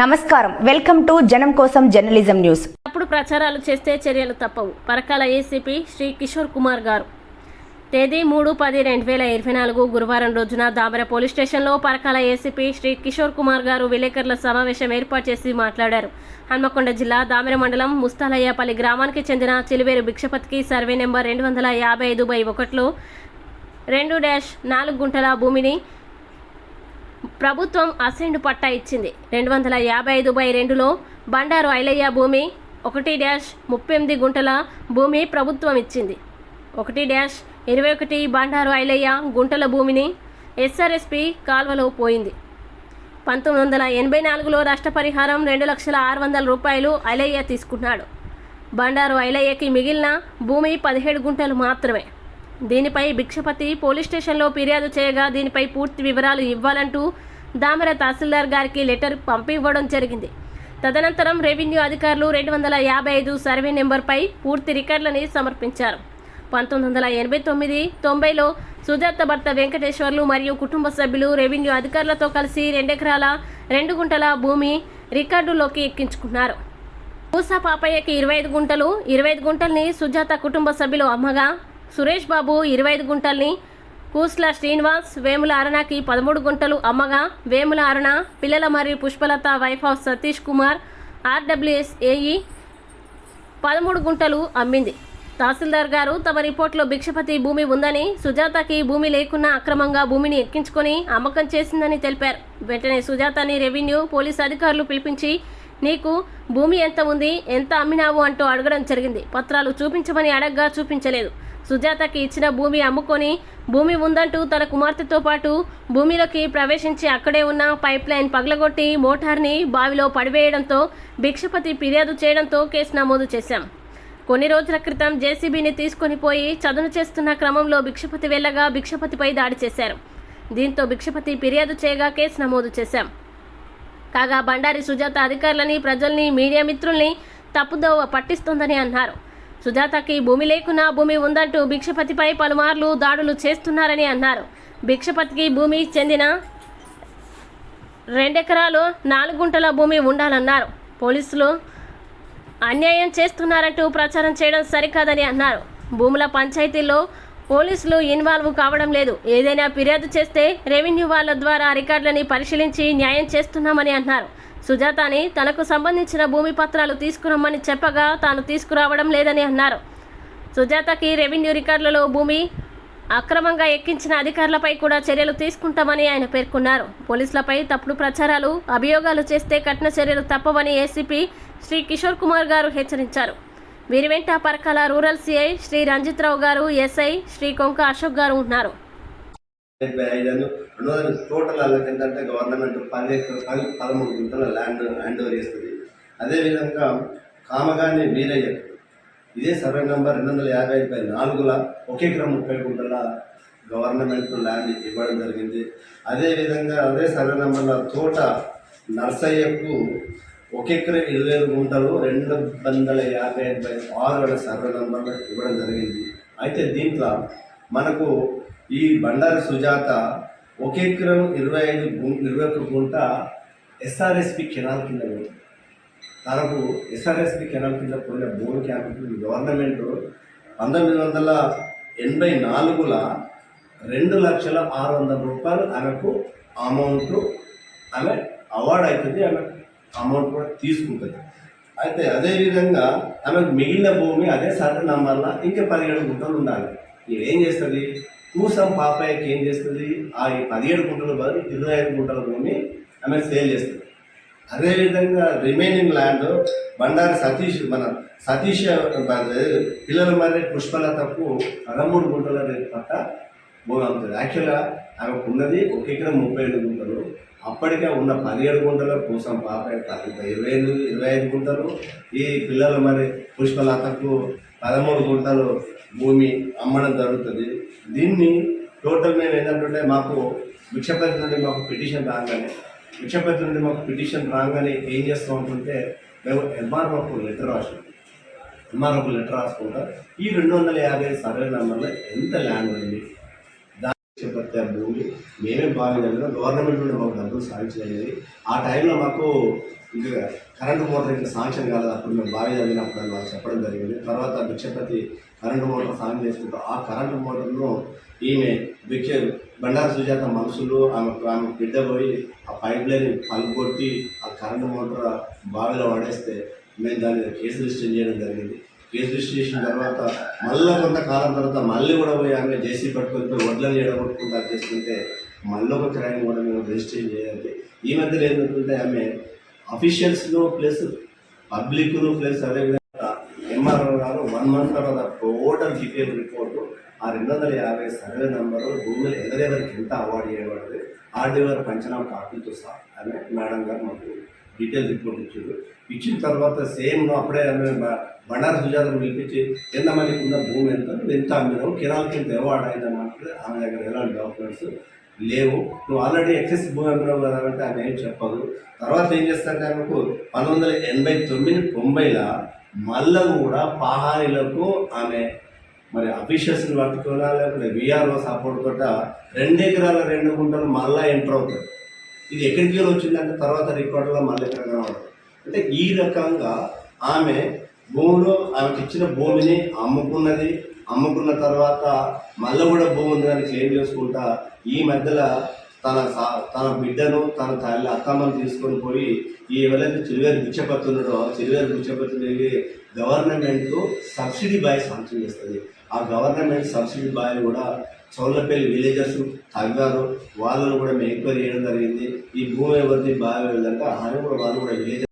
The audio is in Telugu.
నమస్కారం. వెల్కమ్ టు జనం కోసం జర్నలిజం న్యూస్. తప్పుడు ప్రచారాలు చేస్తే చర్యలు తప్పవు. పరకాల ఏసీపీ శ్రీ కిషోర్ కుమార్ గారు. తేదీ మూడు పది రెండు వేల ఇరవై నాలుగు గురువారం రోజున దామర పోలీస్ స్టేషన్లో పరకాల ఏసీపీ శ్రీ కిషోర్ కుమార్ గారు విలేకరుల సమావేశం ఏర్పాటు చేసి మాట్లాడారు. హన్మకొండ జిల్లా దామెర మండలం ముస్తాలయ్యపల్లి గ్రామానికి చెందిన చిలువేరు భిక్షపతికి సర్వే నెంబర్ రెండు వందల యాభై ఐదు బై ఒకటిలో రెండు డాష్ నాలుగు గుంటల భూమిని ప్రభుత్వం అసైన్డ్ పట్టా ఇచ్చింది. రెండు వందల యాభై ఐదు బై రెండులో బండారు ఐలయ్య భూమి ఒకటి డ్యాష్ ముప్పై ఎనిమిది గుంటల భూమి ప్రభుత్వం ఇచ్చింది. ఒకటి డ్యాష్ ఇరవై ఒకటి బండారు ఐలయ్య గుంటల భూమిని ఎస్ఆర్ఎస్పి కాల్వలో పోయింది. పంతొమ్మిది వందల ఎనభై నాలుగులో రాష్ట్ర పరిహారం రెండు లక్షల ఆరు వందల రూపాయలు ఐలయ్య తీసుకున్నాడు. బండారు ఐలయ్యకి మిగిలిన భూమి పదిహేడు గుంటలు మాత్రమే. దీనిపై భిక్షపతి పోలీస్ స్టేషన్లో ఫిర్యాదు చేయగా దీనిపై పూర్తి వివరాలు ఇవ్వాలంటూ దామర తహసీల్దార్ గారికి లెటర్ పంపివ్వడం జరిగింది. తదనంతరం రెవెన్యూ అధికారులు రెండు వందల యాభై ఐదు సర్వే నెంబర్పై పూర్తి రికార్డులని సమర్పించారు. పంతొమ్మిది వందల ఎనభై తొమ్మిది తొంభైలో సుజాత భర్త వెంకటేశ్వర్లు మరియు కుటుంబ సభ్యులు రెవెన్యూ అధికారులతో కలిసి రెండెకరాల రెండు గుంటల భూమి రికార్డులోకి ఎక్కించుకున్నారు. మూసా పాపయ్యకి ఇరవై ఐదు గుంటలు ఇరవై ఐదు గుంటల్ని సుజాత కుటుంబ సభ్యులు అమ్మగా సురేష్ బాబు ఇరవై ఐదు గుంటల్ని కూస్ల శ్రీనివాస్ వేముల అరుణకి పదమూడు గుంటలు అమ్మగా వేముల అరుణ పిల్లల మరియు Pushpalatha wife of Satish Kumar RWS AE పదమూడు గుంటలు అమ్మింది. తహసీల్దార్ గారు తమ రిపోర్ట్లో భిక్షపతి భూమి ఉందని సుజాతకి భూమి లేకున్నా అక్రమంగా భూమిని ఎక్కించుకొని అమ్మకం చేసిందని తెలిపారు. వెంటనే సుజాతని రెవెన్యూ పోలీస్ అధికారులు పిలిపించి నీకు భూమి ఎంత ఉంది ఎంత అమ్మినావు అంటూ అడగడం జరిగింది. పత్రాలు చూపించమని అడగ్గా చూపించలేదు. సుజాతకి ఇచ్చిన భూమి అమ్ముకొని భూమి ఉందంటూ తన కుమార్తెతో పాటు భూమిలోకి ప్రవేశించి అక్కడే ఉన్న పైప్ లైన్ పగలగొట్టి మోటార్ని బావిలో పడివేయడంతో భిక్షపతి ఫిర్యాదు చేయడంతో కేసు నమోదు చేశాం. కొన్ని రోజుల క్రితం జేసీబీని తీసుకొని పోయి చదును చేస్తున్న క్రమంలో భిక్షపతి వెళ్ళగా భిక్షపతిపై దాడి చేశారు. దీంతో భిక్షపతి ఫిర్యాదు చేయగా కేసు నమోదు చేశాం. కాగా బండారి సుజాత అధికారులని ప్రజల్ని మీడియా మిత్రుల్ని తప్పుదోవ పట్టిస్తోందని అన్నారు. సుజాతకి భూమి లేకున్నా భూమి ఉందంటూ భిక్షపతిపై పలుమార్లు దాడులు చేస్తున్నారని అన్నారు. భిక్షపతికి భూమి చెందిన రెండెకరాలు నాలుగు గుంటల భూమి ఉండాలన్నారు. పోలీసులు అన్యాయం చేస్తున్నారంటూ ప్రచారం చేయడం సరికాదని అన్నారు. భూముల పంచాయతీల్లో పోలీసులు ఇన్వాల్వ్ కావడం లేదు. ఏదైనా ఫిర్యాదు చేస్తే రెవెన్యూ వాళ్ళ ద్వారా రికార్డులని పరిశీలించి న్యాయం చేస్తున్నామని అన్నారు. సుజాతని తనకు సంబంధించిన భూమి పత్రాలు తీసుకురమ్మని చెప్పగా తాను తీసుకురావడం లేదని అన్నారు. సుజాతకి రెవెన్యూ రికార్డులలో భూమి అక్రమంగా ఎక్కించిన అధికారులపై కూడా చర్యలు తీసుకుంటామని ఆయన పేర్కొన్నారు. పోలీసులపై తప్పుడు ప్రచారాలు అభియోగాలు చేస్తే కఠిన చర్యలు తప్పవని ఏసీపీ శ్రీ కిషోర్ కుమార్ గారు హెచ్చరించారు. వీరి వెంట పరకాల రూరల్ సిఐ శ్రీ రంజిత్రావు గారు ఎస్ఐ శ్రీ కొంక అశోక్ గారు ఉన్నారు. డెబ్బై ఐదు రెండు వందల టోటల్ వాళ్ళకి ఏంటంటే గవర్నమెంట్ పది ఎకర పది పదమూడు గుంటల ల్యాండ్ హ్యాండ్ ఓవర్ చేస్తుంది. అదేవిధంగా కామగాని వీరయ్య ఇదే సర్వే నెంబర్ రెండు వందల యాభై ఐదు పై నాలుగుల ఒక ఎకరం ముప్పై గుంటల గవర్నమెంట్ ల్యాండ్ ఇవ్వడం జరిగింది. అదేవిధంగా అదే సర్వే నెంబర్ల తోట నర్సయ్యకు ఒక ఇరవై ఐదు గుంటలు రెండు వందల యాభై ఐదు బై ఆరు వేల సర్వే నెంబర్లు ఇవ్వడం జరిగింది. అయితే దీంట్లో మనకు ఈ బండారి సుజాత ఒక ఎకరం ఇరవై ఐదు గు- ఇరవై ఒక గుంట ఎస్ఆర్ఎస్పి కెనాల్ కింద పోయింది తనకు ఎస్ఆర్ఎస్పి కెనాల్ కింద పోయిన భూమి క్యాంపు గవర్నమెంట్ పంతొమ్మిది వందల ఎనభై నాలుగుల రెండు లక్షల ఆరు వందల రూపాయలు ఆమెకు అమౌంట్ ఆమె అవార్డ్ అవుతుంది ఆమె అమౌంట్ కూడా తీసుకుంటుంది. అయితే అదేవిధంగా ఆమెకు మిగిలిన భూమి అదే సర్వే నంబర్లో ఇంకా పదిహేడు గుంటలు ఉండాలి. ఏం చేస్తుంది? కూసం పాపాయకి ఏం చేస్తుంది? ఆ ఈ పదిహేడు గుంటల బదులు ఇరవై ఐదు గుంటల భూమి ఆమె సేల్ చేస్తుంది. అదేవిధంగా రిమైనింగ్ ల్యాండ్ బండారి సతీష్ మన సతీష్ పిల్లల మరి పుష్పలతకు పదమూడు గుంటల రేటు పట్ట భూమి అమ్ముతుంది యాక్చువల్గా ఆమెకు ఉన్నది ఒక ఎకరం ముప్పై ఐదు గుంటలు. అప్పటికే ఉన్న పదిహేడు గుంటల కోసం పాప ఇరవై ఐదు ఇరవై ఐదు గుంటలు. ఈ పిల్లల మరి పుష్పలతకు పదమూడు గుంటలు భూమి అమ్మడం జరుగుతుంది. దీన్ని టోటల్ మేము ఏంటంటే మాకు భిక్షపతి నుండి మాకు పిటిషన్ రాగానే భిక్షపతి నుండి మాకు పిటిషన్ రాగానే ఏం చేస్తాం అనుకుంటే మేము ఎంఆర్ఓకు లెటర్ రాసాం ఎంఆర్ఓకు లెటర్ రాసుకుంటా ఈ రెండు వందల యాభై సర్వే నెంబర్లో ఎంత ల్యాండ్ ఉంది? చెప్పతే ఆ భూమి మేమే భావించాలి గవర్నమెంట్ నుండి మాకు డబ్బులు సాధించలేదు ఆ టైంలో మాకు ఇంకా కరెంటు మోటార్ ఇక్కడ సాంక్షన్ కాలేదు. అప్పుడు మేము బావి తగ్గినప్పుడు వాళ్ళు చెప్పడం జరిగింది. తర్వాత భిక్షపతి కరెంటు మోటార్ సాంక్షన్ చేసుకుంటూ ఆ కరెంటు మోటార్ను ఈమె భిక్ష బండారు సుజాత మనుషులు ఆమె ఆమె బిడ్డ పోయి ఆ పైప్ లైన్ పలుకొట్టి ఆ కరెంటు మోటార్ బావిలో పడేస్తే మేము దాని మీద కేసు రిజిస్టర్ చేయడం జరిగింది. కేసు రిజిస్టర్ చేసిన తర్వాత మళ్ళీ కొంతకాలం తర్వాత మళ్ళీ కూడా పోయి ఆమె జేసీ పట్టుకుంటే వడ్లను ఎడగొట్టుకుంటా చేస్తుంటే మళ్ళీ ఒక క్రైమ్ కూడా మేము రిజిస్టర్ చేయాలి. ఈ మధ్యలో ఏంటంటే ఆమె అఫీషియల్స్ను ప్లస్ పబ్లిక్ను ప్లస్ అదేవిధంగా ఎంఆర్ఓ గారు వన్ మంత్ తర్వాత టోటల్ డీటెయిల్ రిపోర్టు ఆ రెండు వందల యాభై సర్వే నెంబరు భూములు ఎవరెవరికి ఎంత అవార్డు చేయబడింది ఆర్డీఓ పంచనామ కాపీతో సహా ఆమె మేడం గారు మాకు డీటెయిల్ రిపోర్ట్ ఇచ్చారు. ఇచ్చిన తర్వాత సేమ్ అప్పుడే ఆమె బండారు సుజాతను పిలిపించి ఎంత ఉన్న భూమి ఎంత? నువ్వు ఎంత అమ్మినావు? కిరాలకి ఎంత అవార్డు అయిందన్నమాట ఆమె దగ్గర ఎలాంటి డాక్యుమెంట్స్ లేవు. నువ్వు ఆల్రెడీ ఎక్సెస్ భూమి అమ్మినావు కదా అంటే ఆమె ఏం చెప్పదు. తర్వాత ఏం చేస్తారంటే ఆమెకు? పంతొమ్మిది వందల ఎనభై తొమ్మిది తొంభైలో మళ్ళా కూడా పహారీలకు ఆమె మరి అఫీషియల్స్ని పట్టుకున్నా లేకపోతే విఆర్ఓ సపోర్ట్ తోట రెండు ఎకరాల రెండు గుంటలు మళ్ళా ఎంటర్ అవుతాయి. ఇది ఎక్కడికి వెళ్ళి వచ్చిందంటే తర్వాత రికార్డులో మళ్ళీ ఎక్కడ కనబడదు. అంటే ఈ రకంగా ఆమె భూమిలో ఆమెకి ఇచ్చిన భూమిని అమ్ముకున్నది. అమ్ముకున్న తర్వాత మళ్ళీ కూడా భూమి ఉందని క్లెయిమ్ చేసుకుంటా ఈ మధ్యలో తన సా- తన బిడ్డను తన తల్లి అత్తమ్మను తీసుకొని పోయి ఈ ఎవరైతే చిరువేరు బిచ్చపత్తున్నాడో చిరువేరు బిచ్చపత్తి వెళ్ళి గవర్నమెంట్ సబ్సిడీ బాయ్ సాంక్షన్ చేస్తుంది. ఆ గవర్నమెంట్ సబ్సిడీ బాయ్ కూడా చౌలపల్లి విలేజర్స్ తగ్గారు వాళ్ళను కూడా మేము ఎంక్వైరీ చేయడం జరిగింది. ఈ భూమి ఎవరిది బాగా వెళ్ళాక ఆయన కూడా వాళ్ళు కూడా విలేజ్